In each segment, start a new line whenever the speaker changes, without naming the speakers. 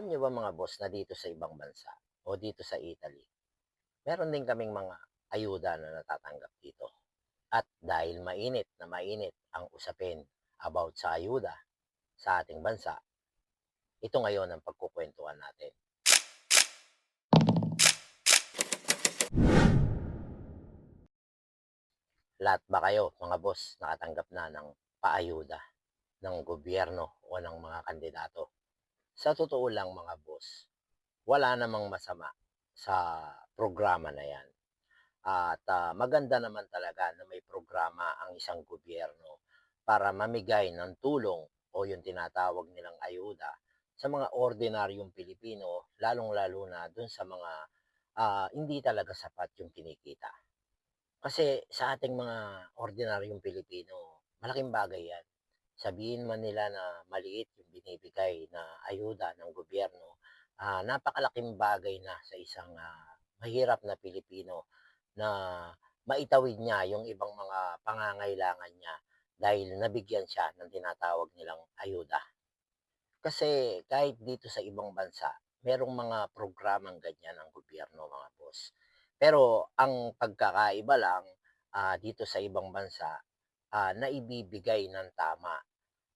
Alam niyo ba mga boss na dito sa ibang bansa o dito sa Italy, meron din kaming mga ayuda na natatanggap dito. At dahil mainit na mainit ang usapin about sa ayuda sa ating bansa, ito ngayon ang pagkukwentuhan natin. Lahat ba kayo, mga boss, nakatanggap na ng paayuda ng gobyerno o ng mga kandidato? Sa totoo lang mga boss, wala namang masama sa programa na yan. At ah, maganda naman talaga na may programa ang isang gobyerno para mamigay ng tulong o yung tinatawag nilang ayuda sa mga ordinaryong Pilipino, lalong-lalo na dun sa mga ah, hindi talaga sapat yung kinikita. Kasi sa ating mga ordinaryong Pilipino, malaking bagay yan. Sabihin man nila na maliit yung binibigay na ayuda ng gobyerno, ah, napakalaking bagay na sa isang ah, mahirap na Pilipino na maitawid niya yung ibang mga pangangailangan niya dahil nabigyan siya ng tinatawag nilang ayuda. Kasi kahit dito sa ibang bansa, merong mga programang ganyan ng gobyerno mga boss. Pero ang pagkakaiba lang ah, dito sa ibang bansa, ah, naibibigay ng tama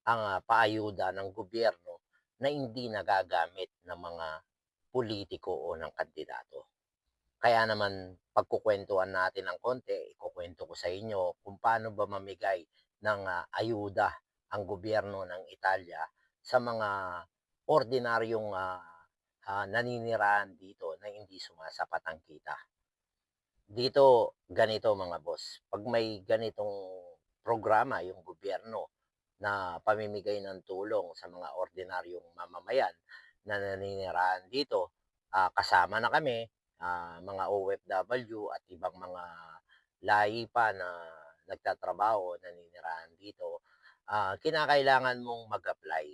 ang ah, paayuda ng gobyerno na hindi nagagamit ng mga politiko o ng kandidato. Kaya naman pagkukwentuhan natin ng konti, ikukwento ko sa inyo kung paano ba mamigay ng ah, ayuda ang gobyerno ng Italia sa mga ordinaryong ah, ah, naninirahan dito na hindi sumasapat ang kita. Dito, ganito mga boss, pag may ganitong programa yung gobyerno na pamimigay ng tulong sa mga ordinaryong mamamayan na naninirahan dito, ah, kasama na kami, ah, mga OFW at ibang mga lahi pa na nagtatrabaho, naninirahan dito, ah, kinakailangan mong mag-apply.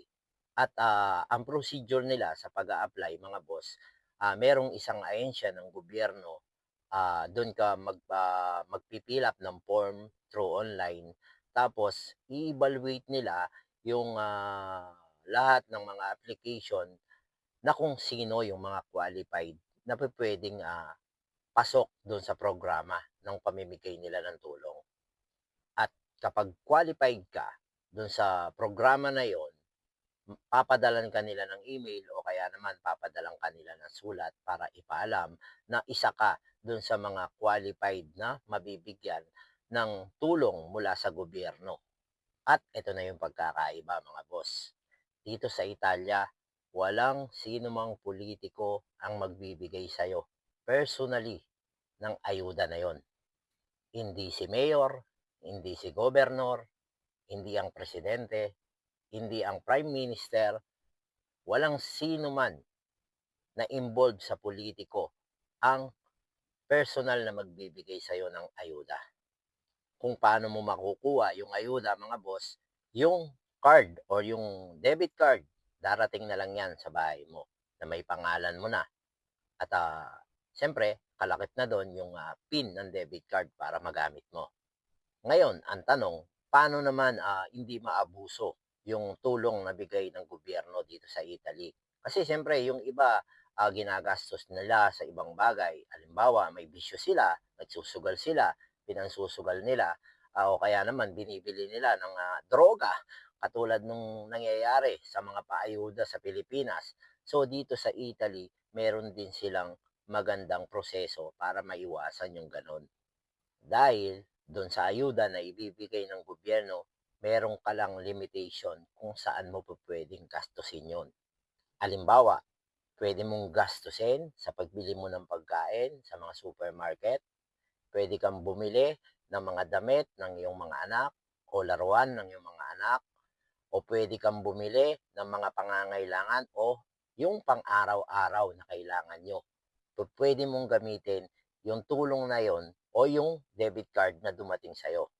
At ah, ang procedure nila sa pag apply mga boss, ah, merong isang ahensya ng gobyerno, ah, doon ka mag, ah, magpi-fill up ng form through online. Tapos, i-evaluate nila yung ah, lahat ng mga application na kung sino yung mga qualified na pwedeng ah, pasok doon sa programa ng pamimigay nila ng tulong. At kapag qualified ka doon sa programa na yon, papadalan ka nila ng email o kaya naman papadalan ka nila ng sulat para ipaalam na isa ka doon sa mga qualified na mabibigyan ng tulong mula sa gobyerno. At ito na yung pagkakaiba mga boss. Dito sa Italia, walang sino mang politiko ang magbibigay sa'yo personally ng ayuda na yon. Hindi si mayor, hindi si governor, hindi ang presidente, hindi ang prime minister, walang sino man na involved sa politiko ang personal na magbibigay sa'yo ng ayuda. Kung paano mo makukuha yung ayuda mga boss, yung card or yung debit card, darating na lang yan sa bahay mo na may pangalan mo na. At ah, siyempre, kalakip na doon yung ah, PIN ng debit card para magamit mo. Ngayon, ang tanong, paano naman ah, hindi maabuso yung tulong na bigay ng gobyerno dito sa Italy? Kasi siyempre, yung iba, ah, ginagastos nila sa ibang bagay. Halimbawa, may bisyo sila, nagsusugal sila, pinansusugal nila, ah, o kaya naman binibili nila ng ah, droga, katulad nung nangyayari sa mga paayuda sa Pilipinas. So dito sa Italy, meron din silang magandang proseso para maiwasan yung ganon. Dahil doon sa ayuda na ibibigay ng gobyerno, meron ka lang limitation kung saan mo pwedeng gastusin yon. Halimbawa, pwede mong gastusin sa pagbili mo ng pagkain sa mga supermarket, pwede kang bumili ng mga damit ng iyong mga anak o laruan ng iyong mga anak, o pwede kang bumili ng mga pangangailangan o yung pang-araw-araw na kailangan nyo. Pwede mong gamitin yung tulong na yon o yung debit card na dumating sa'yo.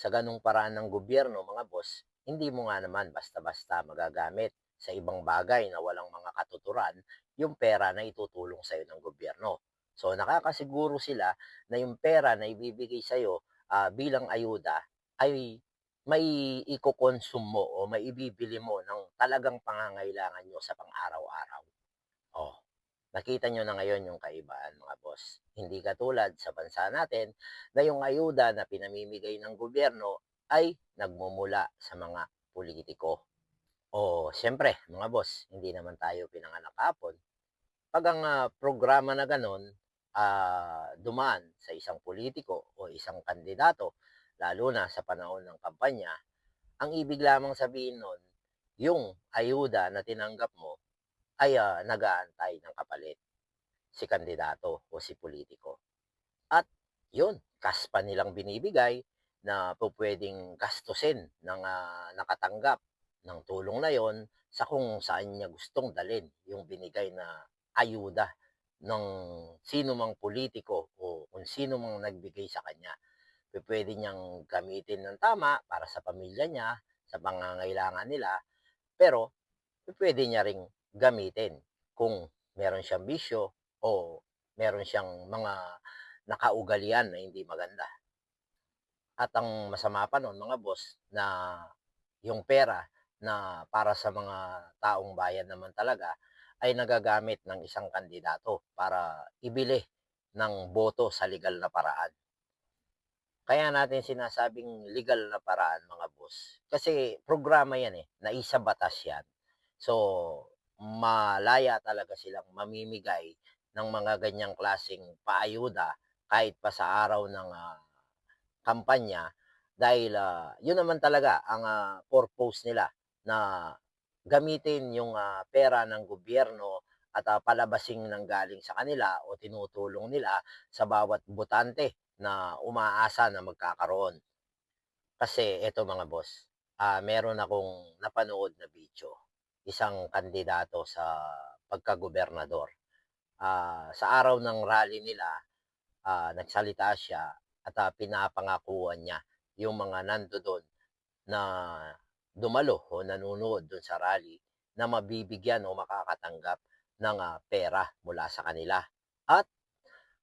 Sa ganung paraan ng gobyerno, mga boss, hindi mo nga naman basta-basta magagamit sa ibang bagay na walang mga katuturan yung pera na itutulong sa'yo ng gobyerno. So, nakakasiguro sila na yung pera na ibibigay sa'yo uh, bilang ayuda ay maiiko-consume mo o maibibili mo ng talagang pangangailangan niyo sa pang-araw-araw. Nakita niyo na ngayon yung kaibahan mga boss. Hindi katulad sa bansa natin na yung ayuda na pinamimigay ng gobyerno ay nagmumula sa mga politiko. O siyempre mga boss, hindi naman tayo pinanganak kahapon. 'Pag ang, ah, programa na gano'n, ah, dumaan sa isang politiko o isang kandidato, lalo na sa panahon ng kampanya, ang ibig lamang sabihin nun, yung ayuda na tinanggap mo ay, ah, nag-aantay ng kapalit, si kandidato o si politiko. At yun, cash pa nilang binibigay na pupuwedeng gastusin ng, ah, nakatanggap ng tulong na yon sa kung saan niya gustong dalhin yung binigay na ayuda ng sino mang politiko o kung sino mang nagbigay sa kanya. Pupuwede niyang gamitin ng tama para sa pamilya niya, sa pangangailangan nila, pero pupuwede niya ring gamitin kung meron siyang bisyo o meron siyang mga nakaugalian na hindi maganda. At ang masama pa nun mga boss na yung pera na para sa mga taong bayan naman talaga ay nagagamit ng isang kandidato para ibili ng boto sa legal na paraan. Kaya natin sinasabing legal na paraan mga boss. Kasi programa yan eh, naisa batas yan. So, malaya talaga silang mamimigay ng mga ganyang klaseng paayuda kahit pa sa araw ng ah, kampanya dahil ah, yun naman talaga ang ah, purpose nila na gamitin yung ah, pera ng gobyerno at ah, palabasing ng galing sa kanila o tinutulong nila sa bawat botante na umaasa na magkakaroon. Kasi eto mga boss, ah, meron akong napanood na video, isang kandidato sa pagkagobernador. Ah, sa araw ng rally nila, ah, nagsalita siya at ah, pinapangakuan niya yung mga nandoon na dumalo o nanonood dun sa rally na mabibigyan o makakatanggap ng ah, pera mula sa kanila. At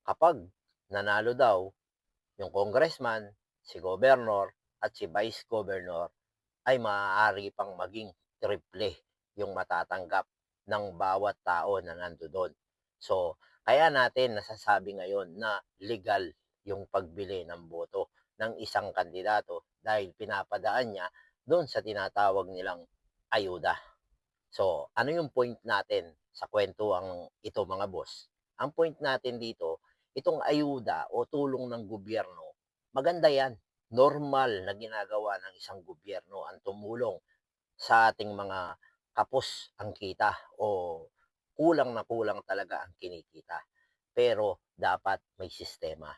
kapag nanalo daw yung congressman, si governor at si vice governor ay maaari pang maging triple yung matatanggap ng bawat tao na nandoon. So, kaya natin nasasabi ngayon na legal yung pagbili ng boto ng isang kandidato dahil pinapadaan niya doon sa tinatawag nilang ayuda. So, ano yung point natin sa kwento ang ito mga boss? Ang point natin dito, itong ayuda o tulong ng gobyerno, maganda yan. Normal na ginagawa ng isang gobyerno ang tumulong sa ating mga kapos ang kita o kulang na kulang talaga ang kinikita. Pero dapat may sistema.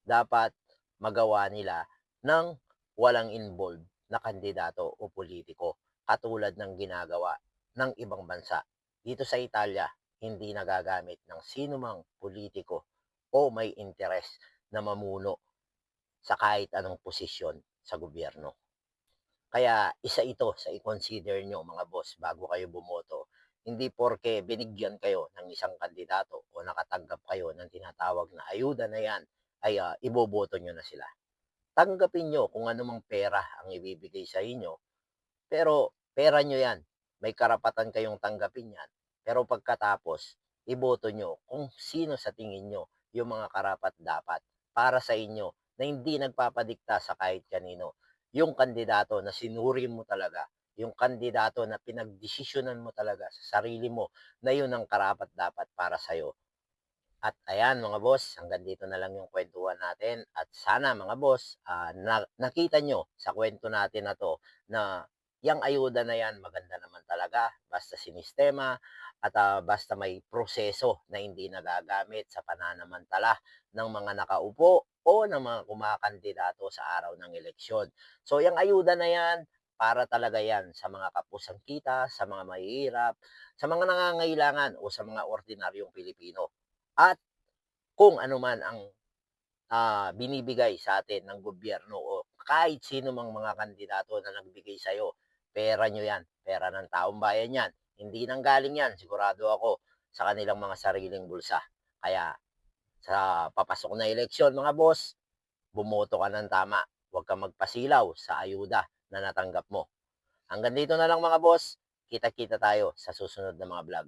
Dapat magawa nila ng walang involved na kandidato o politiko katulad ng ginagawa ng ibang bansa. Dito sa Italia, hindi nagagamit ng sino mang politiko o may interes na mamuno sa kahit anong posisyon sa gobyerno. Kaya isa ito sa i-consider nyo mga boss bago kayo bumoto. Hindi porke binigyan kayo ng isang kandidato o nakatanggap kayo ng tinatawag na ayuda na yan ay uh, iboboto nyo na sila. Tanggapin nyo kung anumang pera ang ibibigay sa inyo. Pero pera nyo yan. May karapatan kayong tanggapin yan. Pero pagkatapos, iboto nyo kung sino sa tingin nyo yung mga karapat dapat para sa inyo na hindi nagpapadikta sa kahit kanino. Yung kandidato na sinuri mo talaga, yung kandidato na pinagdesisyonan mo talaga sa sarili mo na yun ang karapat dapat para sa'yo. At ayan mga boss, hanggang dito na lang yung kwentuhan natin. At sana mga boss, uh, na, nakita nyo sa kwento natin na to na yung ayuda na yan maganda naman talaga basta sinistema at uh, basta may proseso na hindi nagagamit sa pananamantala ng mga nakaupo o ng mga kumakandidato sa araw ng eleksyon. So yung ayuda na yan, para talaga yan sa mga kapusang kita, sa mga mahihirap, sa mga nangangailangan o sa mga ordinaryong Pilipino. At kung ano man ang uh, binibigay sa atin ng gobyerno o kahit sino mang mga kandidato na nagbigay sa'yo Pera nyo yan. Pera ng taong bayan yan. Hindi nang galing yan, sigurado ako, sa kanilang mga sariling bulsa. Kaya, sa papasok na eleksyon, mga boss, bumoto ka ng tama. Huwag kang magpasilaw sa ayuda na natanggap mo. Hanggang dito na lang mga boss. Kita-kita tayo sa susunod na mga vlog.